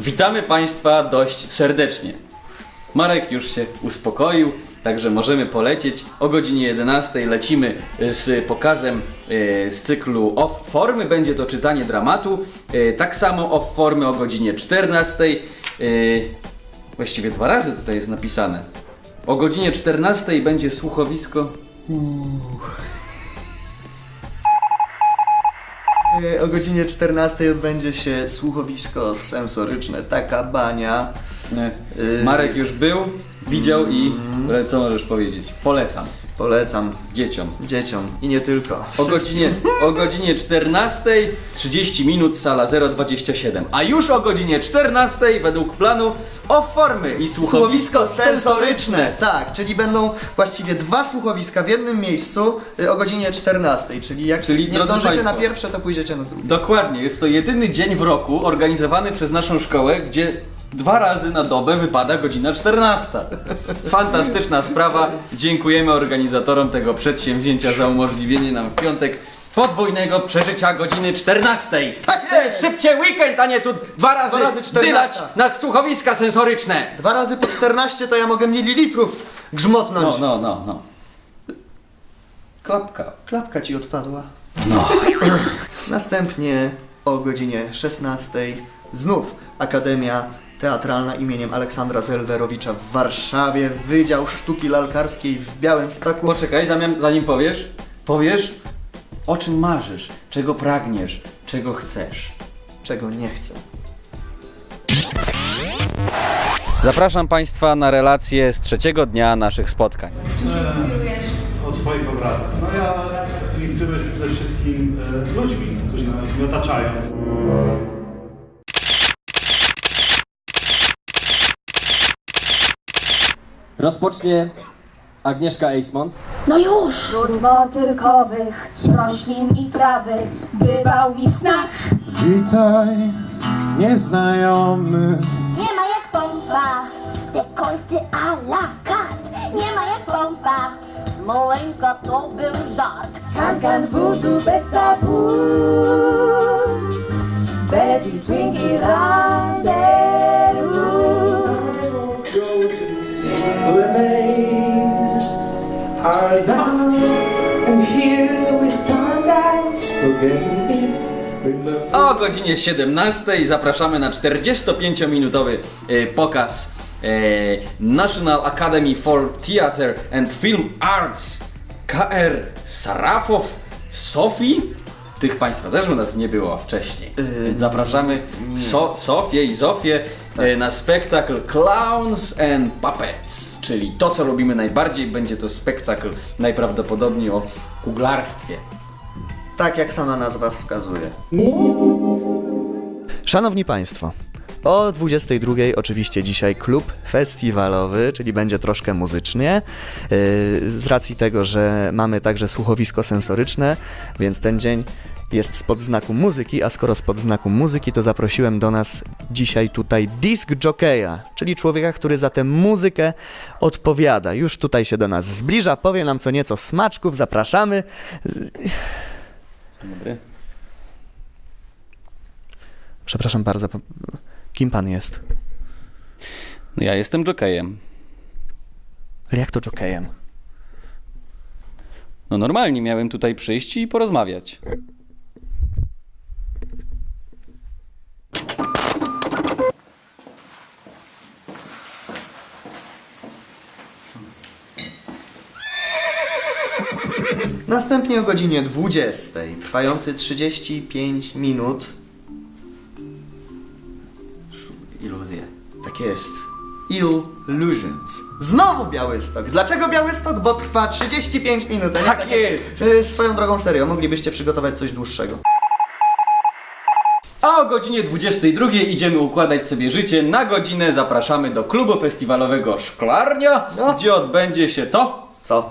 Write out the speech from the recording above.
Witamy Państwa dość serdecznie. Marek już się uspokoił, także możemy polecieć. O godzinie 11 lecimy z pokazem e, z cyklu Off Formy. Będzie to czytanie dramatu. E, tak samo Off Formy o godzinie 14. E, właściwie dwa razy tutaj jest napisane. O godzinie 14 będzie słuchowisko. E, O godzinie 14 odbędzie się słuchowisko sensoryczne, taka bania. E, Marek już był, widział i co możesz powiedzieć? Polecam Polecam dzieciom. dzieciom i nie tylko. O godzinie, o godzinie 14, 30 minut, sala 027. A już o godzinie 14, według planu, o formy i słuchowisko, Słuchowisko sensoryczne, tak, czyli będą właściwie dwa słuchowiska w jednym miejscu y, o godzinie 14, czyli jak Czyli, nie drodzy zdążycie na państwo, pierwsze, to pójdziecie na drugie. Dokładnie, jest to jedyny dzień w roku organizowany przez naszą szkołę, gdzie dwa razy na dobę wypada godzina 14. Fantastyczna sprawa. Dziękujemy organizatorom tego przedsięwzięcia za umożliwienie nam w piątek podwójnego przeżycia godziny 14. Tak jest! Szybciej weekend, a nie tu dwa razy, Dwa razy 14. dylać na słuchowiska sensoryczne. Dwa razy po 14 to ja mogę mililitrów grzmotnąć. No, no, no, no. Klapka. Klapka ci odpadła. No. Następnie o godzinie 16 znów Akademia Teatralna imieniem Aleksandra Zelwerowicza w Warszawie, Wydział Sztuki Lalkarskiej w Białymstoku. Poczekaj, zanim, zanim powiesz, powiesz o czym marzysz, czego pragniesz, czego chcesz. Czego nie chcę. Zapraszam Państwa na relacje z trzeciego dnia naszych spotkań. o swoich obrazach. No ja inspiruję się przede wszystkim e, ludźmi, którzy nas mnie otaczają. Rozpocznie Agnieszka Eismont. No już! Wśród motylkowych roślin i trawy bywał mi w snach. Witaj, nieznajomy. Nie ma jak pompa, dekolty a la carte. Nie ma jak pompa, maleńka to był żart. Kankan voodoo bez tabu. Betty swing i rendezvous. Are and here with paradise. Forgetting it. O godzinie 17 zapraszamy na 45-minutowy e, pokaz e, National Academy for Theatre and Film Arts KR Sarafow Sofii. Tych Państwa też u nas nie było wcześniej. Więc zapraszamy so, Sofię i Zofię e, na spektakl Clowns and Puppets, czyli to co robimy najbardziej. Będzie to spektakl najprawdopodobniej o kuglarstwie. Tak jak sama nazwa wskazuje. Szanowni Państwo, o 22 oczywiście dzisiaj klub festiwalowy, czyli będzie troszkę muzycznie. Yy, Z racji tego, że mamy także słuchowisko sensoryczne, więc ten dzień jest spod znaku muzyki, a skoro spod znaku muzyki, to zaprosiłem do nas dzisiaj tutaj disc jockeya, czyli człowieka, który za tę muzykę odpowiada. Już tutaj się do nas zbliża, powie nam co nieco smaczków, zapraszamy. Dzień dobry. Przepraszam bardzo, kim pan jest? No ja jestem jokejem. Ale jak to jokejem? No normalnie miałem tutaj przyjść i porozmawiać. Następnie o godzinie 20, trwający 35 minut. Iluzje. Tak jest. Illusions. Znowu Białystok. Dlaczego Białystok? Bo trwa 35 minut. a nie Tak jak- jest. Y, Swoją drogą serio, moglibyście przygotować coś dłuższego. A o godzinie 22 idziemy układać sobie życie. Na godzinę zapraszamy do klubu festiwalowego Szklarnia, No. gdzie odbędzie się co? Co?